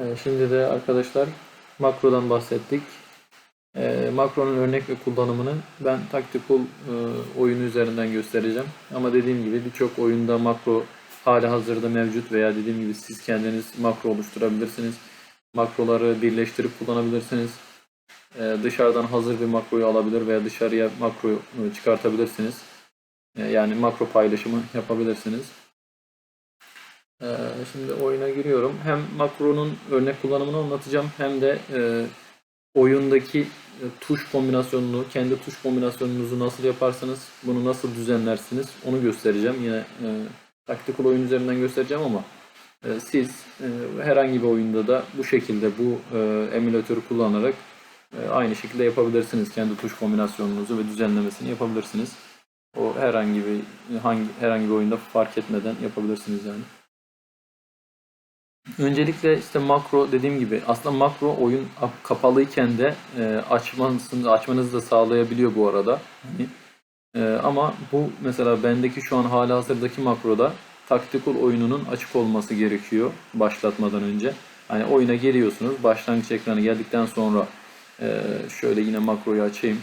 Ee, Şimdi de arkadaşlar makrodan bahsettik. Ee, makronun örnek ve kullanımını ben Tactical e, oyunu üzerinden göstereceğim. Ama dediğim gibi birçok oyunda makro hali hazırda mevcut veya dediğim gibi siz kendiniz makro oluşturabilirsiniz. Makroları birleştirip kullanabilirsiniz. Ee, dışarıdan hazır bir makroyu alabilir veya dışarıya makro e, çıkartabilirsiniz. Yani makro paylaşımı yapabilirsiniz. Ee, Şimdi oyuna giriyorum. Hem makronun örnek kullanımını anlatacağım hem de e, oyundaki e, tuş kombinasyonunu, kendi tuş kombinasyonunuzu nasıl yaparsınız, bunu nasıl düzenlersiniz onu göstereceğim. Yine e, Tactical oyun üzerinden göstereceğim ama siz herhangi bir oyunda da bu şekilde bu emülatörü kullanarak aynı şekilde yapabilirsiniz. Kendi tuş kombinasyonunuzu ve düzenlemesini yapabilirsiniz. O herhangi bir hangi herhangi bir oyunda fark etmeden yapabilirsiniz yani. Öncelikle işte makro dediğim gibi aslında makro oyun kapalıyken de e, açmanızı, açmanızı da sağlayabiliyor bu arada. Hani, e, ama bu mesela bendeki şu an hali hazırdaki makroda Tactical oyununun açık olması gerekiyor başlatmadan önce. Hani oyuna geliyorsunuz. Başlangıç ekranı geldikten sonra e, şöyle yine makroyu açayım.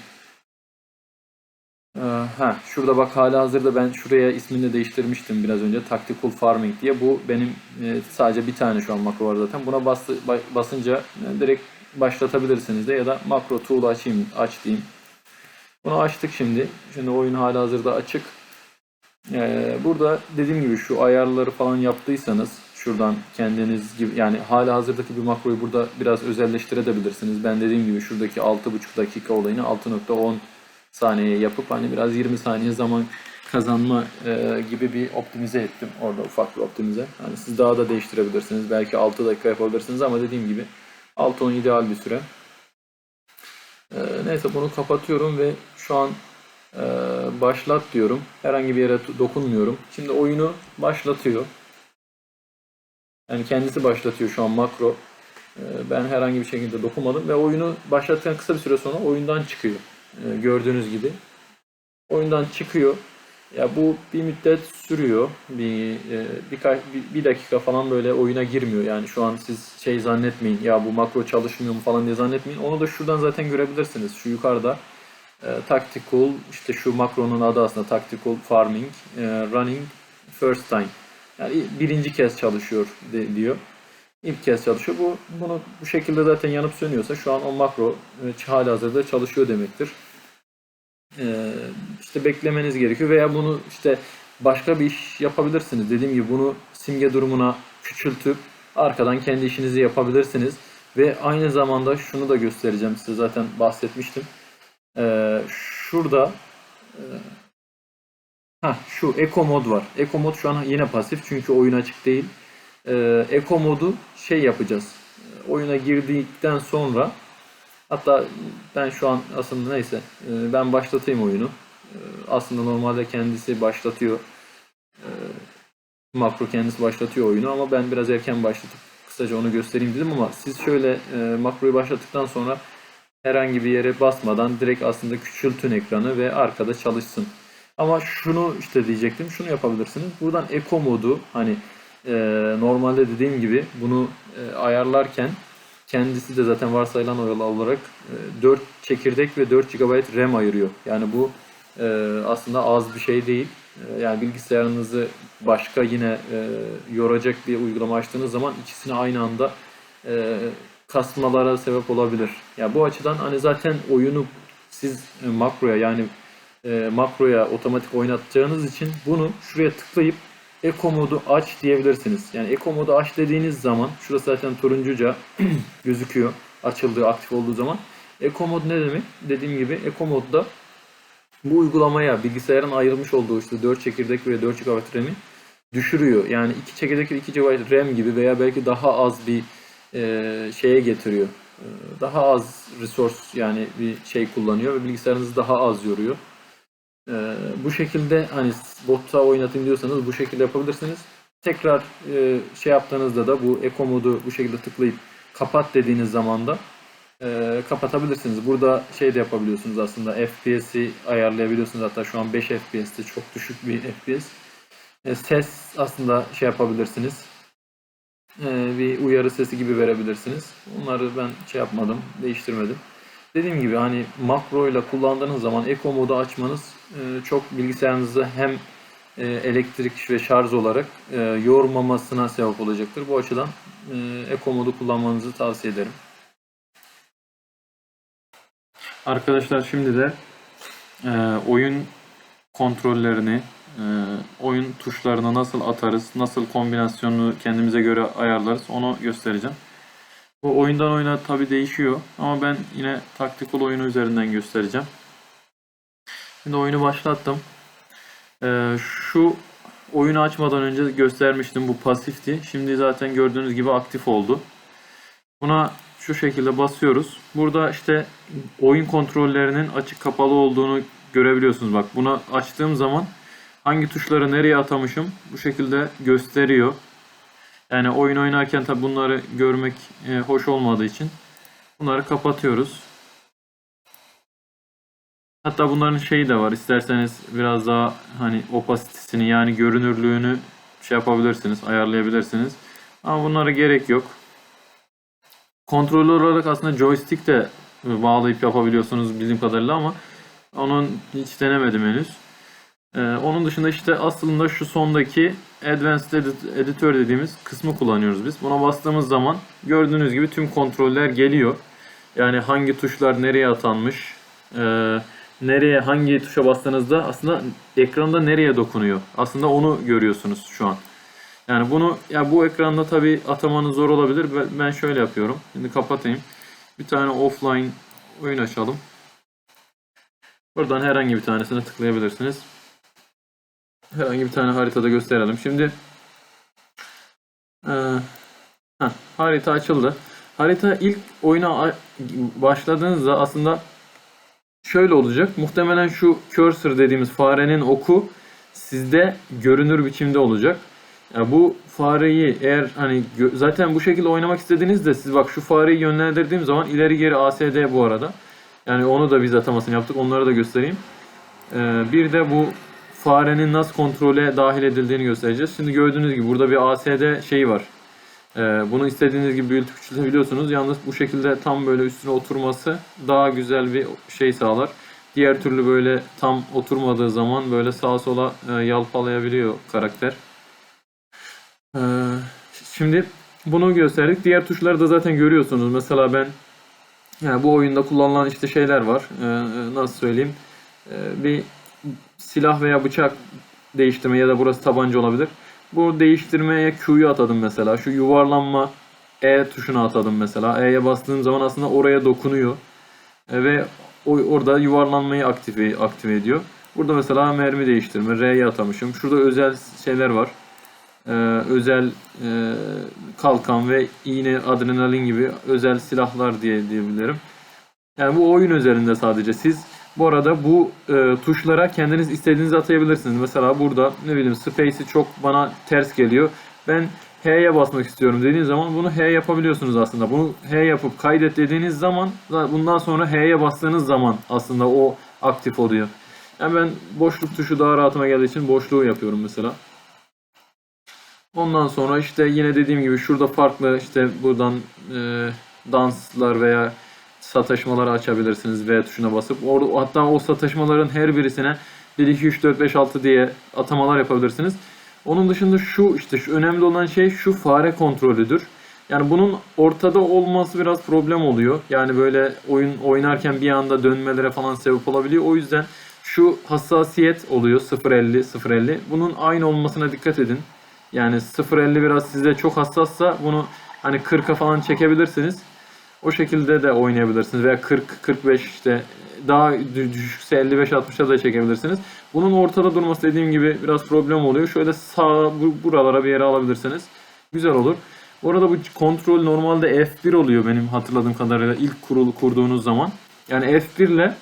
Ee, ha, şurada bak hala hazırda ben şuraya ismini de değiştirmiştim biraz önce. Tactical Farming diye. Bu benim e, sadece bir tane şu an makro var zaten. Buna bastı, ba- basınca e, direkt başlatabilirsiniz de ya da makro tool açayım, aç diyeyim. Bunu açtık şimdi. Şimdi oyun hala hazırda açık. Ee, burada dediğim gibi şu ayarları falan yaptıysanız şuradan kendiniz gibi yani hala hazırdaki bir makroyu burada biraz özelleştirebilirsiniz. Ben dediğim gibi şuradaki 6,5 dakika olayını 6.10 saniye yapıp hani biraz 20 saniye zaman kazanma e, gibi bir optimize ettim. Orada ufak bir optimize. Hani siz daha da değiştirebilirsiniz. Belki 6 dakika yapabilirsiniz ama dediğim gibi 6-10 ideal bir süre. E, neyse bunu kapatıyorum ve şu an e, başlat diyorum. Herhangi bir yere dokunmuyorum. Şimdi oyunu başlatıyor. Yani kendisi başlatıyor şu an makro. E, ben herhangi bir şekilde dokunmadım ve oyunu başlattıktan kısa bir süre sonra oyundan çıkıyor. E, gördüğünüz gibi. Oyundan çıkıyor. Ya bu bir müddet sürüyor. Bir e, birkaç bir, dakika falan böyle oyuna girmiyor. Yani şu an siz şey zannetmeyin. Ya bu makro çalışmıyor mu falan diye zannetmeyin. Onu da şuradan zaten görebilirsiniz. Şu yukarıda e, Tactical işte şu makronun adı aslında Tactical Farming e, Running First Time. Yani birinci kez çalışıyor de, diyor. İlk kez çalışıyor. Bu bunu bu şekilde zaten yanıp sönüyorsa şu an o makro e, hali hazırda çalışıyor demektir. Ee, işte beklemeniz gerekiyor veya bunu işte başka bir iş yapabilirsiniz. Dediğim gibi bunu simge durumuna küçültüp arkadan kendi işinizi yapabilirsiniz. Ve aynı zamanda şunu da göstereceğim size zaten bahsetmiştim. Ee, şurada e, ha şu Eco mod var. Eco mod şu an yine pasif çünkü oyun açık değil. Ee, Eco modu şey yapacağız. Oyuna girdikten sonra Hatta ben şu an aslında neyse e, ben başlatayım oyunu. E, Aslında normalde kendisi başlatıyor. E, Makro kendisi başlatıyor oyunu ama ben biraz erken başlatıp kısaca onu göstereyim dedim ama siz şöyle makroyu başlattıktan sonra herhangi bir yere basmadan direkt aslında küçültün ekranı ve arkada çalışsın. Ama şunu işte diyecektim. Şunu yapabilirsiniz. Buradan Eco modu hani normalde dediğim gibi bunu ayarlarken Kendisi de zaten varsayılan oral olarak 4 e, çekirdek ve 4 GB RAM ayırıyor. Yani bu e, aslında az bir şey değil. E, yani bilgisayarınızı başka yine yoracak bir uygulama açtığınız zaman ikisini aynı anda kasmalara sebep olabilir. Yani bu açıdan hani zaten oyunu siz makroya yani makroya otomatik oynatacağınız için bunu şuraya tıklayıp Eco modu aç diyebilirsiniz. Yani Eco modu aç dediğiniz zaman şurası zaten turuncuca gözüküyor açıldığı aktif olduğu zaman. Eco mod ne demek? Dediğim gibi Eco modda bu uygulamaya bilgisayarın ayrılmış olduğu işte 4 çekirdek ve 4 GB RAM'i düşürüyor. Yani 2 çekirdek ve 2 GB RAM gibi veya belki daha az bir e, şeye getiriyor. E, daha az resource yani bir şey kullanıyor ve bilgisayarınızı daha az yoruyor. Ee, bu şekilde hani botta oynatayım diyorsanız bu şekilde yapabilirsiniz. Tekrar e, şey yaptığınızda da bu Eco modu bu şekilde tıklayıp kapat dediğiniz zaman da e, kapatabilirsiniz. Burada şey de yapabiliyorsunuz aslında FPS'i ayarlayabiliyorsunuz. Hatta şu an 5 FPS'te çok düşük bir FPS. E, ses aslında şey yapabilirsiniz. e, bir uyarı sesi gibi verebilirsiniz. Bunları ben şey yapmadım, değiştirmedim. Dediğim gibi hani makro ile kullandığınız zaman Eco modu açmanız e, çok bilgisayarınızı hem e, elektrik ve şarj olarak e, yormamasına sebep olacaktır. Bu açıdan e, Eco modu kullanmanızı tavsiye ederim. Arkadaşlar şimdi de e, oyun kontrollerini, oyun tuşlarını nasıl atarız, nasıl kombinasyonunu kendimize göre ayarlarız onu göstereceğim. Bu oyundan oyuna tabi değişiyor ama ben yine taktikal oyunu üzerinden göstereceğim. Şimdi oyunu başlattım. Ee, şu oyunu açmadan önce göstermiştim bu pasifti. Şimdi zaten gördüğünüz gibi aktif oldu. Buna şu şekilde basıyoruz. Burada işte oyun kontrollerinin açık kapalı olduğunu görebiliyorsunuz. Bak buna açtığım zaman hangi tuşları nereye atamışım bu şekilde gösteriyor. Yani oyun oynarken tabi bunları görmek e, hoş olmadığı için bunları kapatıyoruz. Hatta bunların şeyi de var. İsterseniz biraz daha hani opasitesini yani görünürlüğünü şey yapabilirsiniz, ayarlayabilirsiniz. Ama bunlara gerek yok. Kontrolör olarak aslında joystick de bağlayıp yapabiliyorsunuz bildiğim kadarıyla ama onun hiç denemedim henüz. Ee, onun dışında işte aslında şu sondaki Advanced Edit- Editor dediğimiz kısmı kullanıyoruz biz. Buna bastığımız zaman gördüğünüz gibi tüm kontroller geliyor. Yani hangi tuşlar nereye atanmış, e, nereye hangi tuşa bastığınızda aslında ekranda nereye dokunuyor. Aslında onu görüyorsunuz şu an. Yani bunu ya bu ekranda tabi atamanız zor olabilir. Ben- şöyle yapıyorum. Şimdi kapatayım. Bir tane offline oyun açalım. Buradan herhangi bir tanesine tıklayabilirsiniz. Herhangi bir tane haritada gösterelim. Şimdi eee, heh, harita açıldı. Harita ilk oyuna başladığınızda aslında şöyle olacak. Muhtemelen şu cursor dediğimiz farenin oku sizde görünür biçimde olacak. Ya bu fareyi eğer hani zaten bu şekilde oynamak istediğinizde siz bak şu fareyi yönlendirdiğim zaman ileri geri ASD bu arada. Yani onu da biz atamasını yaptık. Onları da göstereyim. Ee, bir de bu farenin nasıl kontrole dahil edildiğini göstereceğiz. Şimdi gördüğünüz gibi burada bir ASD şeyi var. Ee, bunu istediğiniz gibi büyütüp küçültebiliyorsunuz. Yalnız bu şekilde tam böyle üstüne oturması daha güzel bir şey sağlar. Diğer türlü böyle tam oturmadığı zaman böyle sağa sola e, yalpalayabiliyor karakter. Ee, şimdi bunu gösterdik. Diğer tuşları da zaten görüyorsunuz. Mesela ben yani bu oyunda kullanılan işte şeyler var. Ee, nasıl söyleyeyim? Bir silah veya bıçak değiştirme ya da burası tabanca olabilir. Bu değiştirmeye Q'yu atadım mesela. Şu yuvarlanma E tuşuna atadım mesela. E'ye bastığım zaman aslında oraya dokunuyor. E, ve o, orada yuvarlanmayı aktive, aktive ediyor. Burada mesela mermi değiştirme. R'ye atamışım. Şurada özel şeyler var. Ee, özel e, kalkan ve iğne, adrenalin gibi özel silahlar diye diyebilirim. Yani bu oyun özelinde sadece. Siz bu arada bu e, tuşlara kendiniz istediğinizi atayabilirsiniz. Mesela burada ne bileyim space'i çok bana ters geliyor. Ben H'ye basmak istiyorum dediğiniz zaman bunu H yapabiliyorsunuz aslında. Bunu H yapıp kaydet dediğiniz zaman bundan sonra H'ye bastığınız zaman aslında o aktif oluyor. Yani ben boşluk tuşu daha rahatıma geldiği için boşluğu yapıyorum mesela. Ondan sonra işte yine dediğim gibi şurada farklı işte buradan e, danslar veya sataşmaları açabilirsiniz V tuşuna basıp. Orada, hatta o sataşmaların her birisine 1, 2, 3, 4, 5, 6 diye atamalar yapabilirsiniz. Onun dışında şu işte şu önemli olan şey şu fare kontrolüdür. Yani bunun ortada olması biraz problem oluyor. Yani böyle oyun oynarken bir anda dönmelere falan sebep olabiliyor. O yüzden şu hassasiyet oluyor 0.50 0.50. Bunun aynı olmasına dikkat edin. Yani 0.50 biraz size çok hassassa bunu hani 40'a falan çekebilirsiniz. O şekilde de oynayabilirsiniz veya 40 45 işte daha dü- düşükse 55 60'a da çekebilirsiniz. Bunun ortada durması dediğim gibi biraz problem oluyor. Şöyle sağ bu- buralara bir yere alabilirsiniz. Güzel olur. Bu arada bu kontrol normalde F1 oluyor benim hatırladığım kadarıyla ilk kurulu kurduğunuz zaman. Yani F1 ile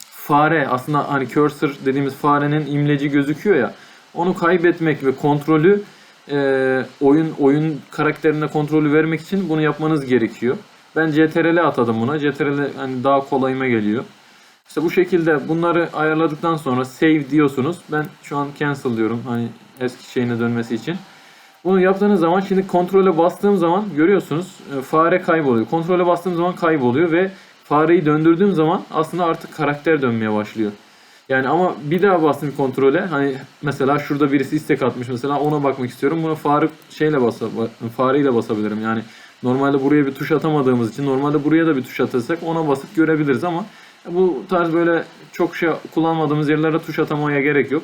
fare aslında hani cursor dediğimiz farenin imleci gözüküyor ya. Onu kaybetmek ve kontrolü e, oyun oyun karakterine kontrolü vermek için bunu yapmanız gerekiyor. Ben CTRL atadım buna. CTRL hani daha kolayıma geliyor. İşte bu şekilde bunları ayarladıktan sonra save diyorsunuz. Ben şu an cancel diyorum hani eski şeyine dönmesi için. Bunu yaptığınız zaman şimdi kontrole bastığım zaman görüyorsunuz e, fare kayboluyor. Kontrole bastığım zaman kayboluyor ve fareyi döndürdüğüm zaman aslında artık karakter dönmeye başlıyor. Yani ama bir daha bastım kontrole. Hani mesela şurada birisi istek atmış mesela ona bakmak istiyorum. Buna fare şeyle basa, fareyle basabilirim. Yani normalde buraya bir tuş atamadığımız için normalde buraya da bir tuş atırsak ona basıp görebiliriz ama bu tarz böyle çok şey kullanmadığımız yerlere tuş atamaya gerek yok.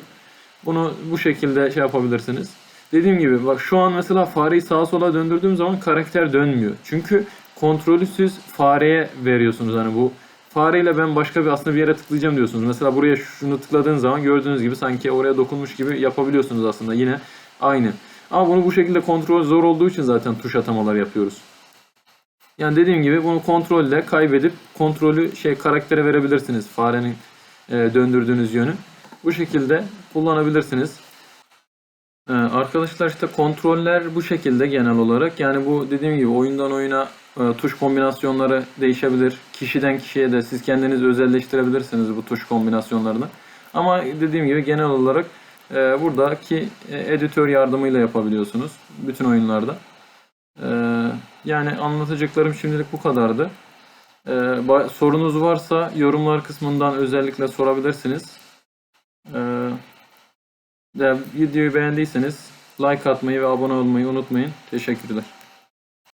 Bunu bu şekilde şey yapabilirsiniz. Dediğim gibi bak şu an mesela fareyi sağa sola döndürdüğüm zaman karakter dönmüyor. Çünkü kontrolü siz fareye veriyorsunuz hani bu fareyle ben başka bir aslında bir yere tıklayacağım diyorsunuz. Mesela buraya şunu tıkladığınız zaman gördüğünüz gibi sanki oraya dokunmuş gibi yapabiliyorsunuz aslında yine aynı. Ama bunu bu şekilde kontrol zor olduğu için zaten tuş atamalar yapıyoruz. Yani dediğim gibi bunu kontrolle kaybedip kontrolü şey karaktere verebilirsiniz farenin e, döndürdüğünüz yönü. Bu şekilde kullanabilirsiniz. Ee, arkadaşlar işte kontroller bu şekilde genel olarak. Yani bu dediğim gibi oyundan oyuna e, tuş kombinasyonları değişebilir. Kişiden kişiye de siz kendiniz özelleştirebilirsiniz bu tuş kombinasyonlarını. Ama dediğim gibi genel olarak e, buradaki editör yardımıyla yapabiliyorsunuz bütün oyunlarda. E, yani anlatacaklarım şimdilik bu kadardı. E, sorunuz varsa yorumlar kısmından özellikle sorabilirsiniz. E, videoyu beğendiyseniz like atmayı ve abone olmayı unutmayın. Teşekkürler.